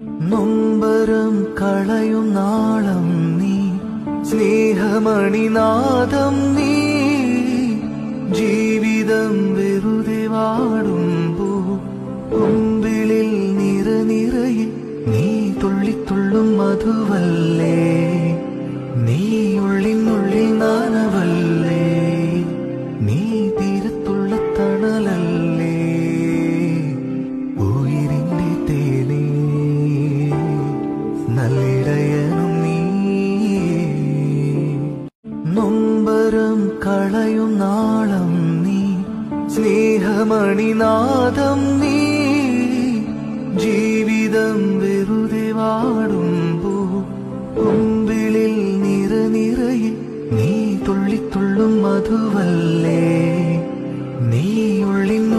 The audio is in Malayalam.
നൊമ്പരം കളയും നാളം നീ സ്നേഹമണിനാഥം നീ. ജീവിതം വെറുതെ വാടുമ്പോ കുമ്പിളിൽ നിറ നിറയെ നീ തുള്ളിത്തുള്ളും മധുവല്ലേ. നീ ഉള്ളിനുള്ളിൽ നാനവല്ലേ നൊമ്പരം കളയും നാളം നീ. സ്നേഹമണിനാഥം നീ. ജീവിതം വെറുതെ വാടുമ്പോ കുമ്പിളിൽ നിറ നിറയിൽ നീ തുള്ളിത്തുള്ളും മധുവല്ലേ. നീ നാനവല്ലേ